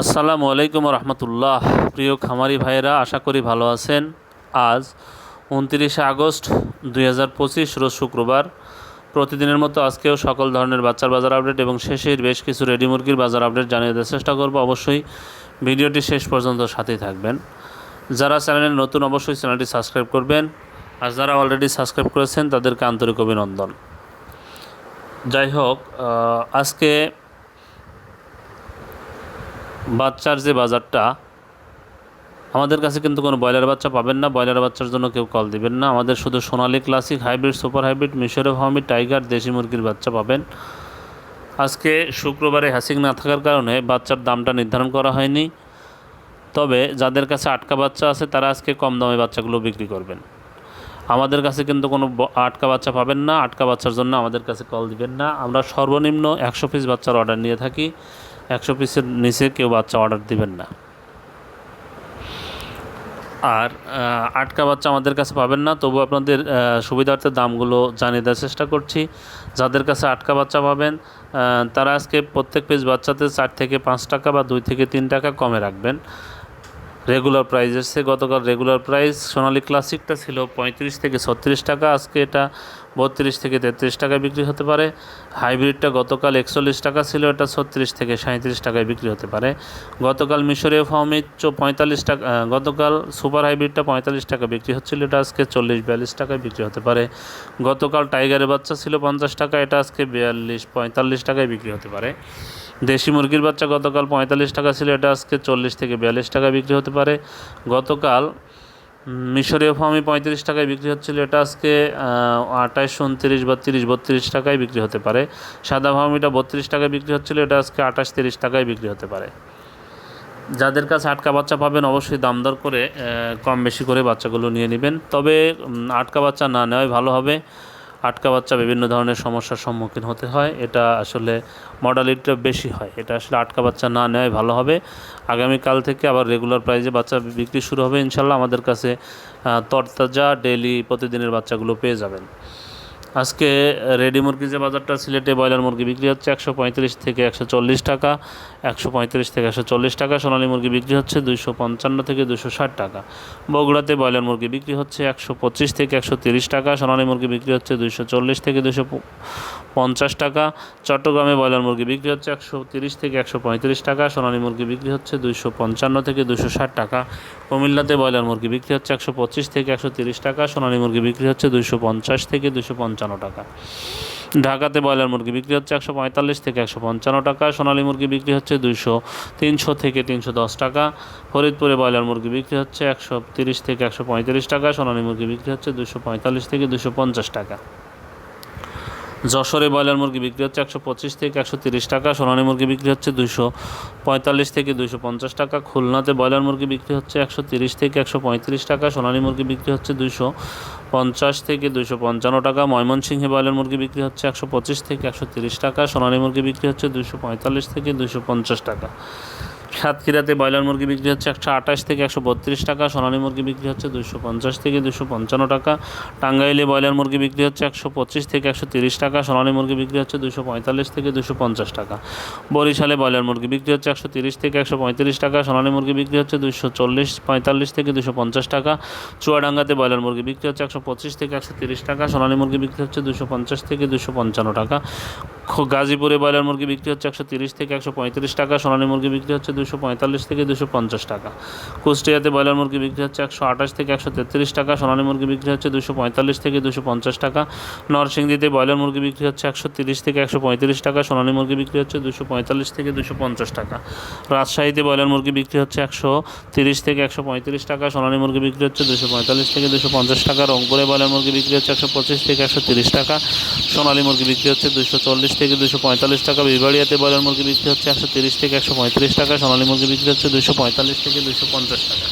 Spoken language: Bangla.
আসসালামু আলাইকুম রহমতুল্লাহ প্রিয় খামারি ভাইয়েরা, আশা করি ভালো আছেন। আজ উনত্রিশে আগস্ট দুই হাজার পঁচিশ, রোজ শুক্রবার। প্রতিদিনের মতো আজকেও সকল ধরনের বাচ্চার বাজার আপডেট এবং শেষের বেশ কিছু রেডি মুরগির বাজার আপডেট জানিয়ে দেওয়ার চেষ্টা করব। অবশ্যই ভিডিওটি শেষ পর্যন্ত সাথেই থাকবেন। যারা চ্যানেলে নতুন, অবশ্যই চ্যানেলটি সাবস্ক্রাইব করবেন। আর যারা অলরেডি সাবস্ক্রাইব করেছেন, তাদেরকে আন্তরিক অভিনন্দন। যাই হোক আজকে বাচ্চার যে বাজারটা, আমাদের কাছে কিন্তু কোনো ব্রয়লার বাচ্চা পাবেন না। ব্রয়লার বাচ্চার জন্য কেউ কল দিবেন না। আমাদের শুধু Sonali classic hybrid super hybrid মিশরে ফার্মি টাইগার দেশি মুরগির বাচ্চা পাবেন। আজকে শুক্রবারে হ্যাসিং না থাকার কারণে বাচ্চার দামটা নির্ধারণ করা হয়নি। তবে যাদের কাছে আটকা বাচ্চা আছে, তারা আজকে কম দামে বাচ্চাগুলো বিক্রি করবেন। আমাদের কাছে কিন্তু কোনো আটকা বাচ্চা পাবেন না। আটকা বাচ্চার জন্য আমাদের কাছে কল দিবেন না। আমরা সর্বনিম্ন একশো পিস বাচ্চার অর্ডার নিয়ে থাকি। একশো পিসের নিচে কেউ বাচ্চা অর্ডার দিবেন না। আর আটকা বাচ্চা আমাদের কাছে পাবেন না, তবু আপনাদের সুবিধার্থে দামগুলো জানিয়ে দেওয়ার চেষ্টা করছি। যাদের কাছে আটকা বাচ্চা পাবেন তারা আজকে প্রত্যেক পিস বাচ্চাতে চার থেকে পাঁচ টাকা বা দুই থেকে তিন টাকা কমে রাখবেন। রেগুলার প্রাইস এসছে গতকাল রেগুলার প্রাইস সোনালি ক্লাসিকটা ছিল পঁয়ত্রিশ থেকে ছত্রিশ টাকা, আজকে এটা বত্রিশ থেকে তেত্রিশ টাকায় বিক্রি হতে পারে। হাইব্রিডটা গতকাল একচল্লিশ টাকা ছিল, এটা ছত্রিশ থেকে সাঁত্রিশ টাকায় বিক্রি হতে পারে। গতকাল মিশরীয় ফার্মে পঁয়তাল্লিশ টাকা গতকাল সুপার হাইব্রিডটা পঁয়তাল্লিশ টাকা বিক্রি হচ্ছিল, এটা আজকে চল্লিশ বিয়াল্লিশ টাকায় বিক্রি হতে পারে। গতকাল টাইগারের বাচ্চা ছিল পঞ্চাশ টাকা, এটা আজকে বিয়াল্লিশ পঁয়তাল্লিশ টাকায় বিক্রি হতে পারে। দেশি মুরগির বাচ্চা গতকাল পঁয়তাল্লিশ টাকা ছিল, এটা আজকে চল্লিশ থেকে বিয়াল্লিশ টাকা বিক্রি হতে পারে। গতকাল মিশরীয় ফার্মি পঁয়ত্রিশ টাকায় বিক্রি হচ্ছিল। এটা আজকে আঠাশ উনত্রিশ বা তিরিশ বত্রিশ টাকায় বিক্রি হতে পারে। সাদা ফার্মিটা বত্রিশ টাকায় বিক্রি হচ্ছিল, এটা আজকে আঠাশ, তিরিশ টাকায় বিক্রি হতে পারে। যাদের কাছে আটকা বাচ্চা পাবেন, অবশ্যই দাম দর করে কম বেশি করে বাচ্চাগুলো নিয়ে নেবেন। তবে আটকা বাচ্চা না নেওয়াই ভালো হবে। আটকা বাচ্চা বিভিন্ন ধরনের সমস্যার সম্মুখীন হতে হয়। এটা আসলে মডালিটিটা বেশি হয়। এটা আসলে আটকা বাচ্চা না নেওয়াই ভালো হবে। আগামীকাল থেকে আবার রেগুলার প্রাইজে বাচ্চা বিক্রি শুরু হবে। ইনশাল্লাহ আমাদের কাছে তরতাজা ডেলি প্রতিদিনের বাচ্চাগুলো পেয়ে যাবেন। আজকে রেডি মুরগি যে বাজারটা, সিলেটে ব্রয়লার মুরগি বিক্রি হচ্ছে একশো পঁয়ত্রিশ থেকে একশো চল্লিশ টাকা, একশো পঁয়ত্রিশ থেকে একশো চল্লিশ টাকা, সোনালী মুরগি বিক্রি হচ্ছে দুইশো পঞ্চান্ন থেকে দুশো ষাট টাকা। বগুড়াতে ব্রয়লার মুরগি বিক্রি হচ্ছে একশো পঁচিশ থেকে একশো তিরিশ টাকা, সোনালী মুরগি বিক্রি হচ্ছে দুইশো চল্লিশ থেকে দুশো পঞ্চাশ টাকা, চট্টগ্রামে ব্রয়লার মুরগি বিক্রি হচ্ছে একশো তিরিশ থেকে একশো পঁয়ত্রিশ টাকা, সোনালী মুরগি বিক্রি হচ্ছে দুইশো পঞ্চান্ন থেকে দুশো ষাট টাকা। কুমিল্লাতে ব্রয়লার মুরগি বিক্রি হচ্ছে একশো পঁচিশ থেকে একশো তিরিশ টাকা, সোনালী মুরগি বিক্রি হচ্ছে দুইশো পঞ্চাশ থেকে দুশো পঞ্চান্ন টাকা। ঢাকাতে ব্রয়লার মুরগি বিক্রি হচ্ছে একশো পঁয়তাল্লিশ থেকে একশো পঞ্চান্ন টাকা, সোনালী মুরগি বিক্রি হচ্ছে দুইশো, তিনশো থেকে তিনশো দশ টাকা। ফরিদপুরে ব্রয়লার মুরগি বিক্রি হচ্ছে একশো তিরিশ থেকে একশো পঁয়ত্রিশ টাকা, সোনালী মুরগি বিক্রি হচ্ছে দুশো পঁয়তাল্লিশ থেকে দুশো পঞ্চাশ টাকা। যশোরে ব্রয়লার মুরগি বিক্রি হচ্ছে একশো পঁচিশ থেকে একশো তিরিশ টাকা, সোনালী মুরগি বিক্রি হচ্ছে দুশো পঁয়তাল্লিশ থেকে দুশো পঞ্চাশ টাকা, খুলনাতে ব্রয়লার মুরগি বিক্রি হচ্ছে একশো তিরিশ থেকে একশো পঁয়ত্রিশ টাকা, সোনালী মুরগি বিক্রি হচ্ছে দুশো পঞ্চাশ থেকে দুশো পঞ্চান্ন টাকা, ময়মনসিংহে ব্রয়লার মুরগি বিক্রি হচ্ছে একশো পঁচিশ থেকে একশো তিরিশ টাকা, সোনালী মুরগি বিক্রি হচ্ছে দুশো পঁয়তাল্লিশ থেকে দুশো পঞ্চাশ টাকা। সাতক্ষীরাতে ব্রয়লার মুরগি বিক্রি হচ্ছে একশো আঠাশ থেকে একশো বত্রিশ টাকা সোনালী মুরগি বিক্রি হচ্ছে দুশো পঞ্চাশ থেকে দুশো পঞ্চান্ন টাকা টাঙ্গাইলে ব্রয়লার মুরগি বিক্রি হচ্ছে একশো পঁচিশ থেকে একশো তিরিশ টাকা সোনালী মুরগি বিক্রি হচ্ছে দুশো পঁয়তাল্লিশ থেকে দুশো পঞ্চাশ টাকা বরিশালে ব্রয়লার মুরগি বিক্রি হচ্ছে একশো তিরিশ থেকে একশো পঁয়ত্রিশ টাকা সোনালী মুরগি বিক্রি হচ্ছে দুশো চল্লিশ পঁয়তাল্লিশ থেকে দুশো পঞ্চাশ টাকা চুয়াডাঙ্গাতে ব্রয়লার মুরগি বিক্রি হচ্ছে একশো পঁচিশ থেকে একশো তিরিশ টাকা সোনালী মুরগি বিক্রি হচ্ছে দুশো পঞ্চাশ থেকে দুশো পঞ্চান্ন টাকা গাজীপুরে ব্রয়লার মুরগি বিক্রি হচ্ছে একশো তিরিশ থেকে একশো পঁয়ত্রিশ টাকা সোনালী মুরগি বিক্রি হচ্ছে দুশো পঁয়তাল্লিশ থেকে দুশো পঞ্চাশ টাকা। কুষ্টিয়াতে ব্রয়লার মুরগি বিক্রি হচ্ছে একশো আঠাশ থেকে একশো তেত্রিশ টাকা, সোনালী মুরগি বিক্রি হচ্ছে দুশো পঁয়তাল্লিশ থেকে দুশো পঞ্চাশ টাকা, নরসিংদীতে ব্রয়লার মুরগি বিক্রি হচ্ছে একশো তিরিশ থেকে একশো পঁয়ত্রিশ টাকা, সোনালী মুরগি বিক্রি হচ্ছে দুশো পঁয়তাল্লিশ থেকে দুশো পঞ্চাশ টাকা। রাজশাহীতে ব্রয়লার মুরগি বিক্রি হচ্ছে একশো তিরিশ থেকে একশো পঁয়ত্রিশ টাকা, সোনালী মুরগি বিক্রি হচ্ছে দুশো পঁয়তাল্লিশ থেকে দুশো পঞ্চাশ টাকা, রংপুরে ব্রয়লার মুরগি বিক্রি হচ্ছে একশো পঁচিশ থেকে একশো তিরিশ টাকা, সোনালী মুরগি বিক্রি হচ্ছে দুশো চল্লিশ থেকে দুশো পঁয়তাল্লিশ টাকা, বিবাড়িয়াতে ব্রয়লার মুরগি বিক্রি হচ্ছে একশো তিরিশ থেকে একশো পঁয়ত্রিশ টাকা সোনালী মুরগি বিক্রি হচ্ছে দুশো পঁয়তাল্লিশ থেকে দুশো পঞ্চাশ টাকা।